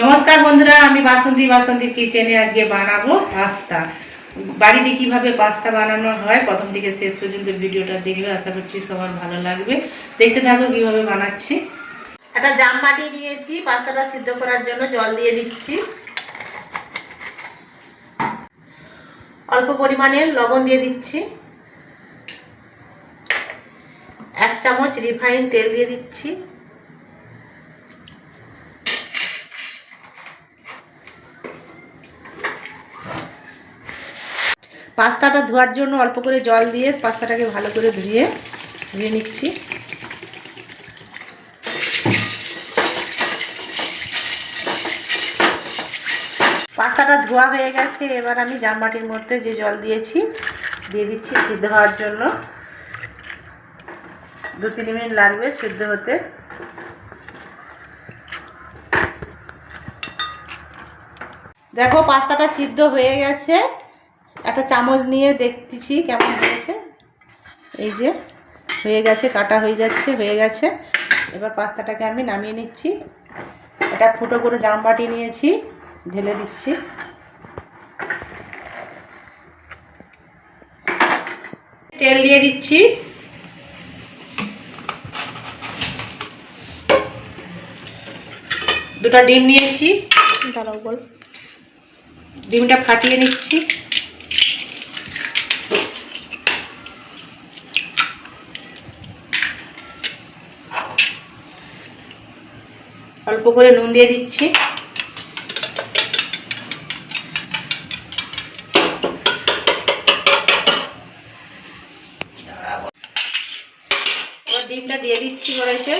নমস্কার বন্ধুরা, আমি বাসন্তী বাসন্তী কিচেনে আজকে বানাবো পাস্তা বাড়িতে কীভাবে পাস্তা বানানো হয়, প্রথম থেকে শেষ পর্যন্ত ভিডিওটা দেখবে, আশা করছি সবার ভালো লাগবে। দেখতে থাকো কীভাবে বানাচ্ছি। একটা জাম বাটি নিয়েছি, পাস্তাটা সিদ্ধ করার জন্য জল দিয়ে দিচ্ছি। অল্প পরিমাণে লবণ দিয়ে দিচ্ছি। এক চামচ রিফাইন তেল দিয়ে দিচ্ছি। পাস্তাটা ধোয়ার জন্য অল্প করে জল দিয়ে পাস্তাটাকে ভালো করে ধুয়ে ধুয়ে নিচ্ছি। পাস্তাটা ধোয়া হয়ে গেছে, এবার আমি জামবাটির মধ্যে যে জল দিয়েছি, দিয়ে দিচ্ছি সিদ্ধ হওয়ার জন্য। দু তিন মিনিট লাগবে সিদ্ধ হতে। দেখো, পাস্তাটা সিদ্ধ হয়ে গেছে। একটা চামচ নিয়ে দেখতেছি কেমন হয়েছে। এই যে হয়ে গেছে কাটা হয়ে যাচ্ছে হয়ে গেছে। এবার পাস্তাটাকে আমি নামিয়ে নিচ্ছি। এটা ফুটো করে জাম বাটি নিয়েছি ঢেলে দিচ্ছি। তেল দিয়ে দিচ্ছি। দুটো ডিম নিয়েছি। দাঁড়াও বল। ডিমটা ফাটিয়ে নিচ্ছি। অল্প করে নুন দিয়ে দিচ্ছি। ডিমটা দিয়ে দিচ্ছি কড়াইতে।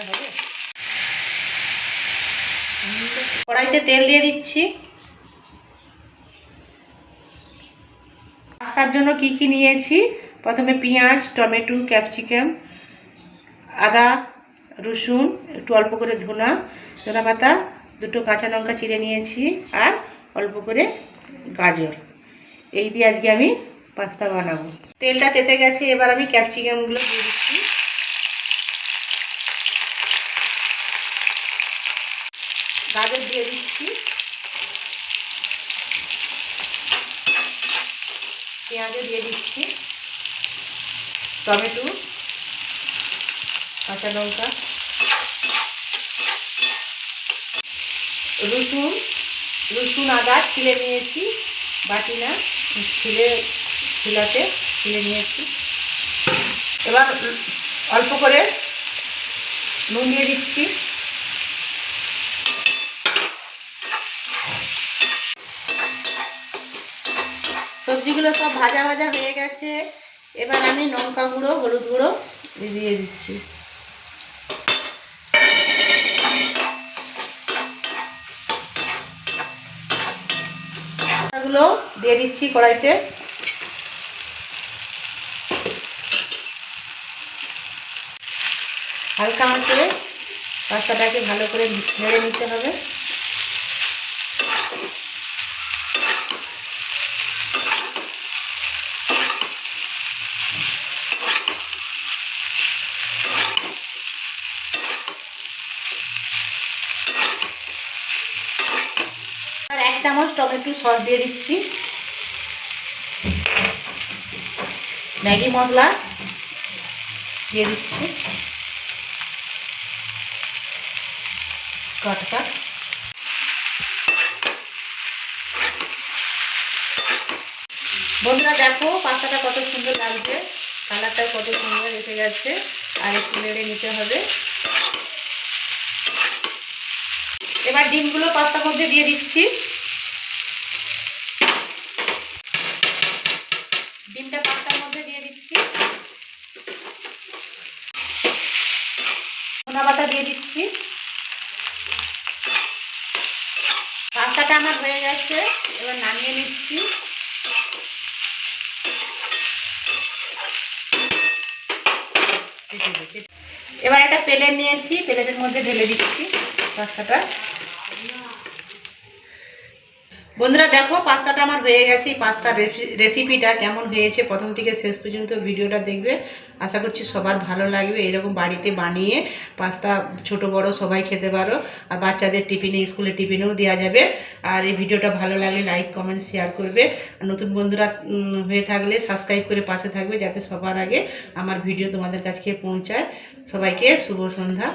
ভাজা হবে। কড়াইতে তেল দিয়ে দিচ্ছি। পাস্তার জন্য কি কি নিয়েছি? প্রথমে পেঁয়াজ, টমেটো, ক্যাপসিকাম, আদা, রসুন, একটু অল্প করে ধনা ধনা পাতা, দুটো কাঁচা লঙ্কা চিড়ে নিয়েছি আর অল্প করে গাজর। এই দিয়ে আজকে আমি পাস্তা বানাবো। তেলটা তেতে গেছে, এবার আমি ক্যাপসিকামগুলো দিয়ে দিচ্ছি। পেঁয়াজও দিয়ে দিচ্ছি। টমেটো, কাঁচা লঙ্কা, রসুন রসুন আদা ছিলে নিয়েছি বাটি না ছিলে, ছিলাতে ছিলে নিয়েছি। এবার অল্প করে নুন দিয়ে দিচ্ছি। সবজিগুলো সব ভাজা ভাজা হয়ে গেছে। এবার আমি লঙ্কা গুঁড়ো, হলুদ গুঁড়ো দিয়ে দিচ্ছি। গুলো দিয়ে দিচ্ছি কড়াইতে। হালকা আঁচে পাস্তাটাকে ভালো করে নেড়ে নিতে হবে। চামচ টমেটো সস দিয়ে দিচ্ছি। ম্যাগি মশলা দিয়ে দিচ্ছি। কটকা বন্ধুরা দেখো পাতাটা কত সুন্দর লাগছে। কালারটা কত সুন্দর এসে গেছে। আর একটু নেড়ে নিতে হবে। এবার ডিমগুলো পাস্তার মধ্যে দিয়ে দিচ্ছি। পাতা দিয়ে দিচ্ছি। পাস্তাটা আমার হয়ে গেছে, এবার নামিয়ে নিচ্ছি। এবার একটা পেলে নিয়েছি, পেলেটের মধ্যে ঢেলে দিচ্ছি পাস্তাটা বন্ধুরা দেখো, পাস্তাটা আমার হয়ে গেছে। এই পাস্তার রেসিপিটা কেমন হয়েছে প্রথম থেকে শেষ পর্যন্ত ভিডিওটা দেখবে। আশা করছি সবার ভালো লাগবে। এরকম বাড়িতে বানিয়ে পাস্তা ছোট, বড় সবাই খেতে পারো। আর বাচ্চাদের টিফিনে, স্কুলে টিফিনেও দেওয়া যাবে। আর এই ভিডিওটা ভালো লাগলে লাইক কমেন্ট শেয়ার করবে। আর নতুন বন্ধুরা হয়ে থাকলে সাবস্ক্রাইব করে পাশে থাকবে যাতে সবার আগে আমার ভিডিও তোমাদের কাছে পৌঁছায়। সবাইকে শুভ সন্ধ্যা।